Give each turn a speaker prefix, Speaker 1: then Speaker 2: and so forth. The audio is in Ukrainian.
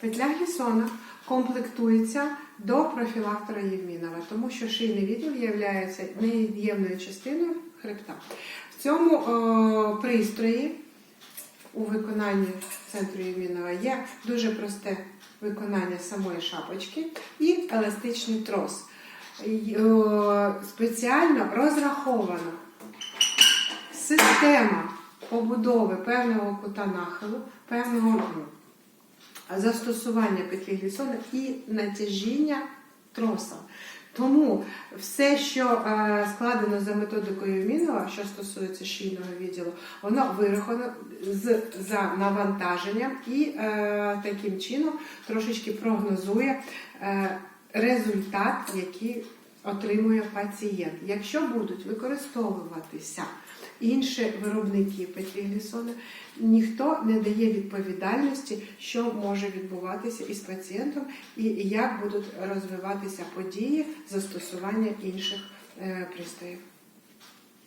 Speaker 1: Петля глісона комплектується до профілактора Євмінова, тому що шийний відділ є невід'ємною частиною хребта. В цьому е, пристрої у виконанні центру Євмінова є дуже просте виконання самої шапочки і еластичний трос. Е, Спеціально розрахована система побудови певного кута нахилу, певного застосування петлі глісона і натяжіння троса. Тому все, що е, складено за методикою Мінова, що стосується шийного відділу, воно вираховано з за навантаженням і е, таким чином трошечки прогнозує е, результат, який отримує пацієнт. Якщо будуть використовуватися інші виробники петріглісона, ніхто не дає відповідальності, що може відбуватися із пацієнтом і як будуть розвиватися події застосування інших пристоїв. пристроїв.